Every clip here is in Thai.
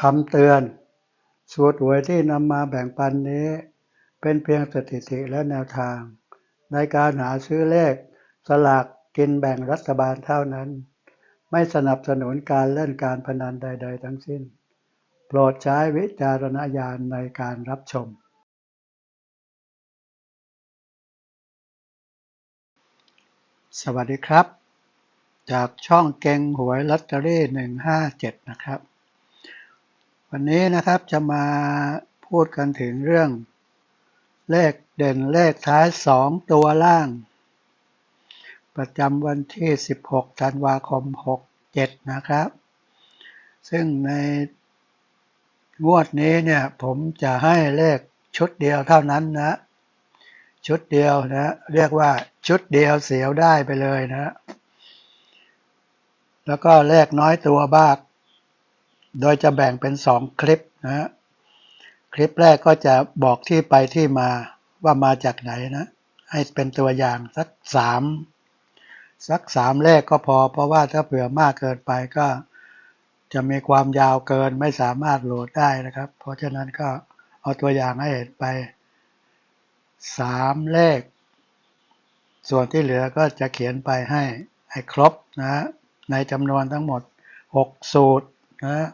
คำเตือน สูตรหวยที่นำมาแบ่งปันนี้ เป็นเพียงสถิติและแนวทาง ในการหาซื้อเลข สลากกินแบ่งรัฐบาลเท่านั้น ไม่สนับสนุนการเล่นการพนันใด ๆ ทั้งสิ้น โปรดใช้วิจารณญาณในการรับชม สวัสดีครับ จากช่องเก่งหวยลอตเตอรี่หนึ่งห้าเจ็ดนะครับ วันนี้นะครับจะมาพูดกันถึงเรื่อง เลขเด่นเลขท้ายสองตัวล่าง ประจำวันที่ 16 ธันวาคม 67 นะครับ ซึ่งในงวดนี้เนี่ยผมจะให้เลขชุดเดียวเท่านั้นนะ ชุดเดียวนะ เรียกว่าชุดเดียวเสียวได้ไปเลยนะ แล้วก็เลขน้อยตัวบ้าง โดยจะแบ่งเป็นสองคลิปนะคลิปแรกก็จะบอกที่ไปที่มาว่ามาจากไหนนะ ให้เป็นตัวอย่างสักสามสักสามเลขก็พอ เพราะว่าถ้าเผื่อมากเกินไปก็จะมีความยาวเกินไม่สามารถโหลดได้นะครับ เพราะฉะนั้นก็เอาตัวอย่างให้เห็นไปสามเลข ส่วนที่เหลือก็จะเขียนไปให้ให้ครบนะในจำนวนทั้งหมด 6 สูตรนะ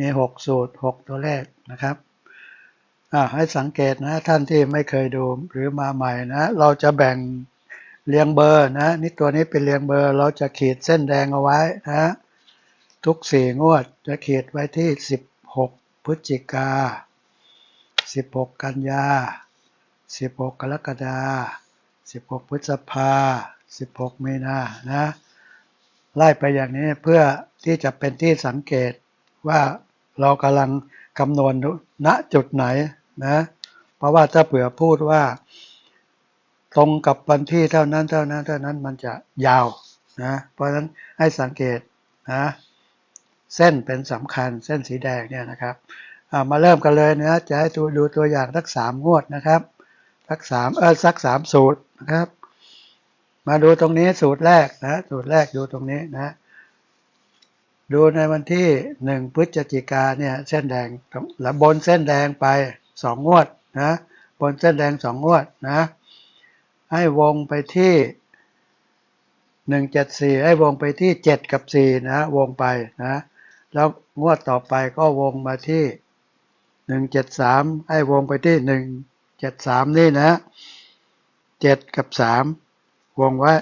มี 6 สูตร 6 ตัวเลขนะครับให้สังเกตนะท่านที่ไม่เคยดูหรือมาใหม่นะเราจะแบ่งเรียงเบอร์นะนี่ตัวนี้เป็นเรียงเบอร์ เราจะขีดเส้นแดงเอาไว้นะทุกสี่งวดจะขีดไว้ที่ 16 พฤศจิกา 16 กันยา 16 กรกฎาคม16 พฤษภา 16 มีนานะไล่ไปอย่างนี้เพื่อที่จะเป็นที่สังเกตว่า เรากำลังคำนวณณจุดไหนนะ เพราะว่าถ้าเผื่อพูดว่า ตรงกับวันที่เท่านั้นเท่านั้นเท่านั้นมันจะยาวนะ เพราะฉะนั้นให้สังเกตนะเส้นเป็นสำคัญเส้นสีแดงเนี่ยนะครับมาเริ่มกันเลยนะจะให้ดูดูตัวอย่างสักสามงวดนะครับสักสามเออสักสามสูตรนะครับ มาดูตรงนี้สูตรแรกนะสูตรแรกดูตรงนี้นะ ดูในวันที่หนึ่งพฤศจิกาเนี่ยเส้นแดงแล้วบนเส้นแดงไปสองงวดนะบนเส้นแดงสองงวดนะให้วงไปที่หนึ่งเจ็ดสี่ให้วงไปที่เจ็ดกับสี่นะวงไปนะแล้วงวดต่อไปก็วงมาที่หนึ่งเจ็ดสามให้วงไปที่หนึ่งเจ็ดสามนี่นะเจ็ดกับสามวงไว้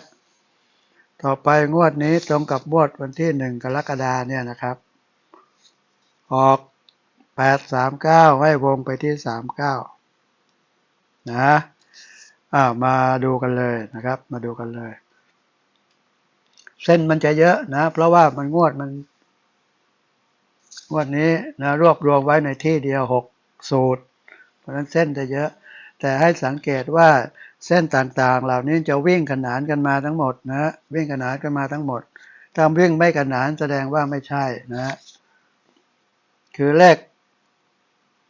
ต่อไปงวดนี้ตรงกับงวดวันที่หนึ่งกรกฎาเนี่ยนะครับ ออกแปดสามเก้าให้วงไปที่สามเก้านะอ่ามาดูกันเลยนะครับ มาดูกันเลย เส้นมันจะเยอะนะ เพราะว่ามันงวดมันงวดนี้นะรวบรวมไว้ในที่เดียวหกสูตร เพราะฉะนั้นเส้นจะเยอะ แต่ให้สังเกตว่า เส้นต่างๆ เหล่านี้จะวิ่งขนานกันมาทั้งหมดนะวิ่งขนานกันมาทั้งหมดถ้าวิ่งไม่ขนานแสดงว่าไม่ใช่นะคือเลข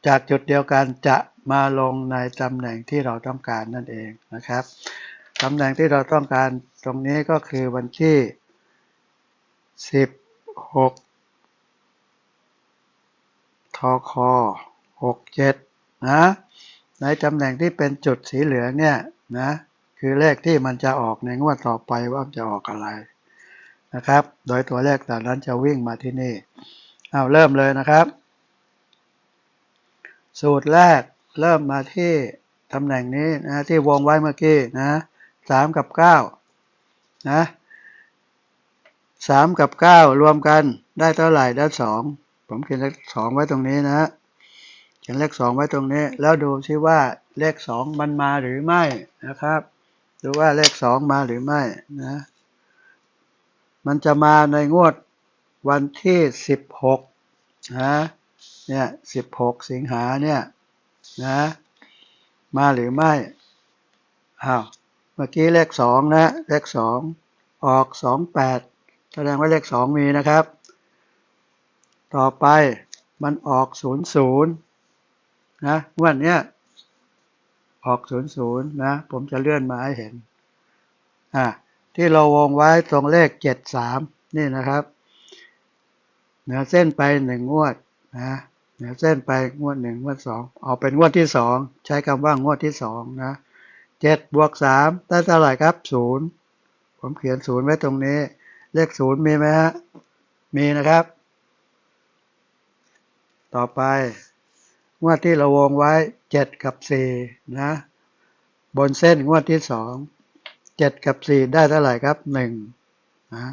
จากจุดเดียวกันจะมาลงในตำแหน่งที่เราต้องการนั่นเองนะครับตำแหน่งที่เราต้องการตรงนี้ก็คือวันที่ 16ทคหกเจ็ดนะในตำแหน่งที่เป็นจุดสีเหลืองเนี่ย นะ คือเลขที่มันจะออกในงวดต่อไปว่าจะออกอะไรนะครับ โดยตัวเลขแต่นั้นจะวิ่งมาที่นี่ เอาเริ่มเลยนะครับ สูตรแรกเริ่มมาที่ตำแหน่งนี้นะที่วงไว้เมื่อกี้นะสามกับเก้านะสามกับเก้ารวมกันได้เท่าไหร่ได้สองผมเขียนเลขสองไว้ตรงนี้นะเขียนเลขสองไว้ตรงนี้ แล้วดูซิว่า เลขสองมันมาหรือไม่นะครับ ดูว่าเลขสองมาหรือไม่นะ มันจะมาในงวดวันที่สิบหกนะเนี่ยสิบหกสิงหาเนี่ยนะมาหรือไม่อ้าวเมื่อกี้เลขสองนะเลขสองออกสองแปดแสดงว่าเลขสองมีนะครับ ต่อไปมันออกศูนย์ศูนย์นะวันเนี้ย ออกศูนย์ศูนย์นะ ผมจะเลื่อนมาให้เห็น อะที่เราวงไว้ตรงเลขเจ็ดสามนี่นะครับ เหนือเส้นไปหนึ่งงวดนะเดี๋ยวเส้นไปงวดหนึ่งงวดสองเอาเป็นงวดที่สองใช้คำว่างวดที่สองนะเจ็ดบวกสามได้เท่าไหร่ครับศูนย์ผมเขียนศูนย์ไว้ตรงนี้ เลขศูนย์มีไหมฮะ มีนะครับ ต่อไป งวดที่เราวงไว้เจ็ดกับสี่นะ บนเส้นงวดที่สองเจ็ดกับสี่ได้เท่าไหร่ครับหนึ่งนะ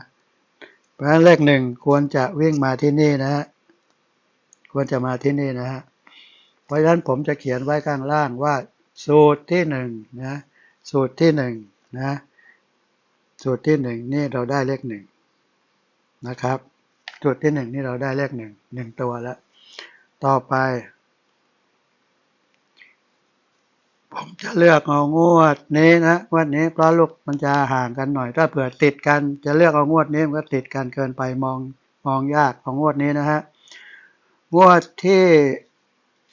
เพราะฉะนั้นเลขหนึ่งควรจะวิ่งมาที่นี่นะฮะควรจะมาที่นี่นะฮะเพราะฉะนั้นผมจะเขียนไว้ข้างล่างว่า สูตรที่หนึ่งนะสูตรที่หนึ่งนะสูตรที่หนึ่งนี่เราได้เลขหนึ่งนะครับสูตรที่หนึ่งนี่เราได้เลขหนึ่งหนึ่งตัวแล้วต่อไป ผมจะเลือกเอางวดนี้นะงวดนี้เพราะลูกมันจะห่างกันหน่อย ถ้าเผื่อติดกันจะเลือกเอางวดนี้มันก็ติดกันเกินไปมองมองยากของงวดนี้นะฮะงวดที่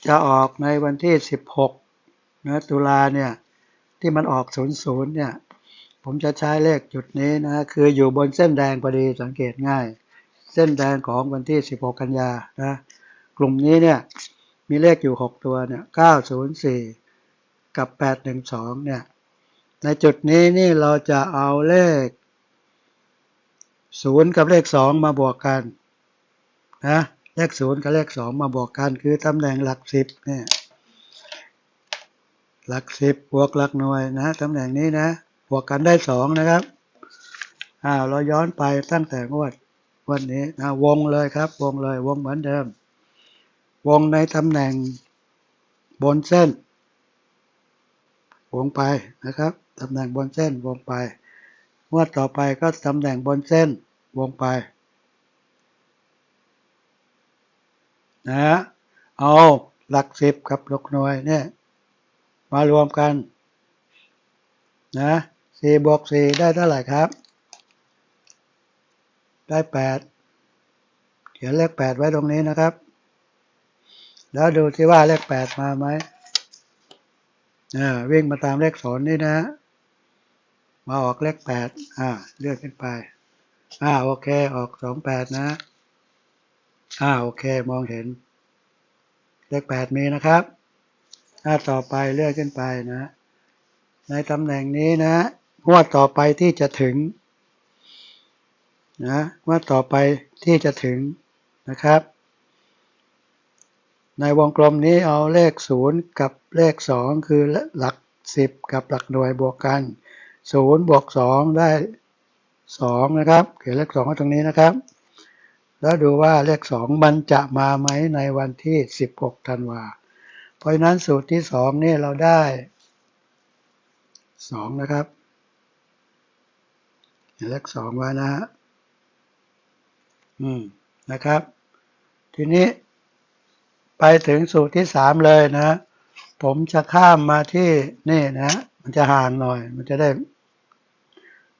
จะออกในวันที่สิบหกนะตุลาเนี่ยที่มันออกศูนย์ศูนย์เนี่ย ผมจะใช้เลขจุดนี้นะคืออยู่บนเส้นแดงพอดีสังเกตง่าย เส้นแดงของวันที่ 16 กันยานะกลุ่มนี้เนี่ยมีเลขอยู่ 6 ตัวเนี่ย904 กับ 812 เนี่ย ในจุดนี้นี่เราจะเอาเลข 0 กับเลข 2 มาบวกกันนะเลข 0 กับเลข 2 มาบวกกัน คือตำแหน่งหลัก 10 เนี่ย หลัก 10 บวกหลักหน่วยนะตำแหน่งนี้นะ บวกกันได้ 2 นะครับอ่าเราย้อนไปตั้งแต่งวดวันนี้นะวงเลยครับ วงเลยวงเหมือนเดิม วงในตำแหน่งบนเส้น วงไปนะครับตำแหน่งบนเส้นวงไปงวดต่อไปก็ตำแหน่งบนเส้นวงไปนะเอาหลักสิบกับหลักหน่วยเนี่ยมารวมกันนะสี่บวกสี่ได้เท่าไหร่ครับ ได้แปดเขียนเลขแปดไว้ตรงนี้นะครับ แล้วดูที่ว่าเลขแปดมาไหม อ่าวิ่งมาตามเลขศูนย์นี่นะ มาออกเลขแปดอ่าเลื่อนขึ้นไปอ่าโอเคออกสองแปดนะอ่าโอเคมองเห็น เลขแปดมีนะครับถ้าต่อไปเลื่อนขึ้นไปนะ ในตำแหน่งนี้นะงวดต่อไปที่จะถึงนะว่าต่อไปที่จะถึงนะครับ ในวงกลมนี้เอาเลขศูนย์กับเลขสองคือหลักสิบกับหลักหน่วยบวกกันศูนย์บวกสองได้สองนะครับ เขียนเลขสองไว้ตรงนี้นะครับ แล้วดูว่าเลขสองมันจะมาไหมในวันที่สิบหกธันวา เพราะฉะนั้นสูตรที่สองนี่เราได้สองนะครับ เขียนเลขสองไว้นะฮะอืมนะครับ ทีนี้ ไปถึงสูตรที่สามเลยนะ ผมจะข้ามมาที่นี่นะ มันจะห่างหน่อย มันจะได้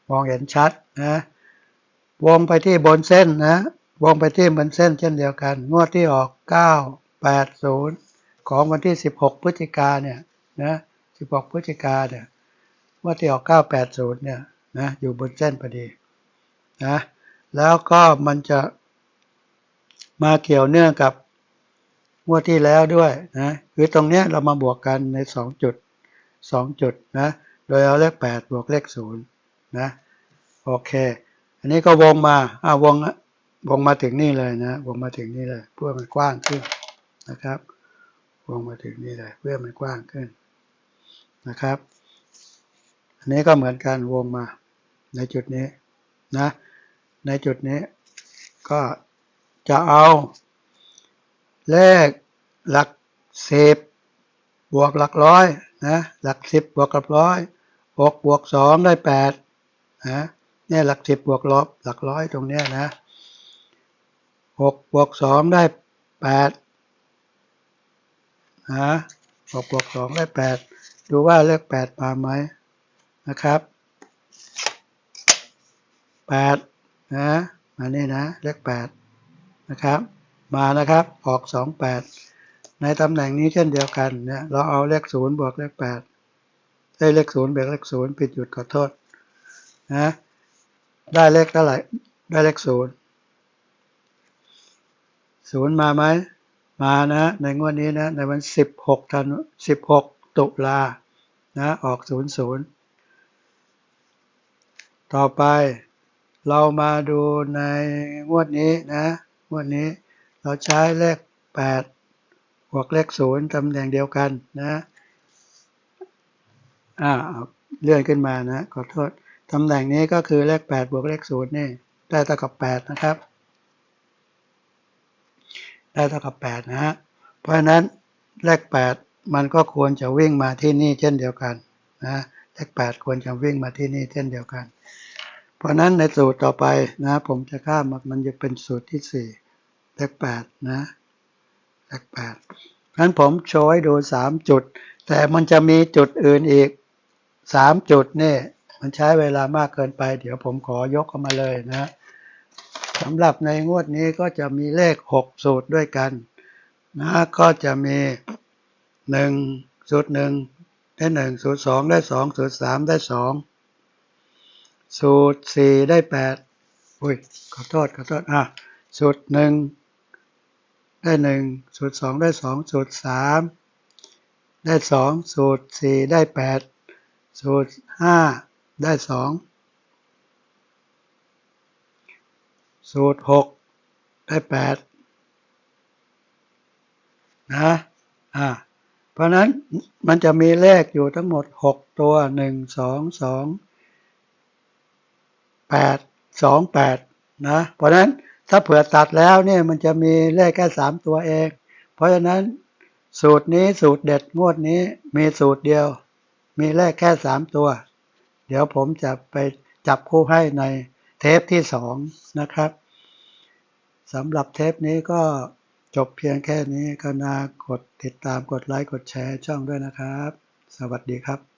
มองเห็นชัดนะ วงไปที่บนเส้นนะ วงไปที่บนเส้นเช่นเดียวกัน งวดที่ออกเก้าแปดศูนย์ของวันที่สิบหกพฤศจิกาเนี่ยนะสิบหกพฤศจิกาเนี่ยงวดที่ออกเก้าแปดศูนย์เนี่ยนะอยู่บนเส้นพอดีนะแล้วก็มันจะมาเกี่ยวเนื่องกับ งวดที่แล้วด้วยนะคือตรงเนี้ยเรามาบวกกันในสองจุดสองจุดนะโดยเอาเลขแปดบวกเลขศูนย์นะโอเค อันนี้ก็วงมาอ่าวงวงมาถึงนี่เลยนะวงมาถึงนี่เลยเพื่อมันกว้างขึ้นนะครับ วงมาถึงนี่เลยเพื่อมันกว้างขึ้นนะครับ อันนี้ก็เหมือนกันวงมาในจุดนี้นะในจุดนี้ก็จะเอา เลขหลักสิบบวกหลักร้อยนะหลักสิบบวกกับร้อยหกบวกสองได้แปดนะเนี่ยหลักสิบบวกลบหลักร้อยตรงเนี้ยนะหกบวกสองได้แปดนะหกบวกสองได้แปดดูว่าเลขแปดมาไหมนะครับแปดนะมานี่นะเลขแปดนะครับ มานะครับ ออกสองแปดในตำแหน่งนี้เช่นเดียวกันเนี่ยเราเอาเลขศูนย์บวกเลขแปดได้เลขศูนย์บวกเลขศูนย์ผิดหยุดขอโทษนะได้เลขเท่าไหร่ได้เลขศูนย์ศูนย์มาไหมมานะในงวดนี้นะในวันสิบหกธันสิบหกตุลานะออกศูนย์ศูนย์ต่อไปเรามาดูในงวดนี้นะงวดนี้ เราใช้เลขแปดบวกเลขศูนย์ตำแหน่งเดียวกันนะอ่าเลื่อนขึ้นมานะขอโทษตำแหน่งนี้ก็คือเลขแปดบวกเลขศูนย์นี่ได้เท่ากับแปดนะครับ ได้เท่ากับแปดนะฮะเพราะฉะนั้นเลขแปดมันก็ควรจะวิ่งมาที่นี่เช่นเดียวกันนะเลขแปดควรจะวิ่งมาที่นี่เช่นเดียวกัน เพราะฉะนั้นในสูตรต่อไปนะผมจะข้ามมามันจะเป็นสูตรที่สี่ เลขแปดนะเลขแปดงั้นผมโชว์ให้ดูสามจุด แต่มันจะมีจุดอื่นอีกสามจุดนี่ มันใช้เวลามากเกินไป เดี๋ยวผมขอยกเข้ามาเลยนะสำหรับในงวดนี้ก็จะมีเลขหกสูตรด้วยกันนะก็จะมีหนึ่งสูตรหนึ่งได้หนึ่งสูตรสองได้สองสูตรสามได้สองสูตรสี่ได้แปดอุ้ยขอโทษขอโทษอะสูตรหนึ่ง ได้หนึ่งสูตรสองได้สองสูตรสามได้สองสูตรสี่ได้แปดสูตรห้าได้สองสูตรหกได้แปดนะอ่าเพราะนั้นมันจะมีเลขอยู่ทั้งหมดหกตัวหนึ่งสองสองแปดสองแปดนะ เพราะนั้น ถ้าเผื่อตัดแล้วเนี่ยมันจะมีเลขแค่สามตัวเอง เพราะฉะนั้นสูตรนี้สูตรเด็ดงวดนี้มีสูตรเดียว มีเลขแค่สามตัว เดี๋ยวผมจะไปจับคู่ให้ในเทปที่สองนะครับสำหรับเทปนี้ก็จบเพียงแค่นี้ก็นากดติดตามกดไลค์กดแชร์ช่องด้วยนะครับ สวัสดีครับ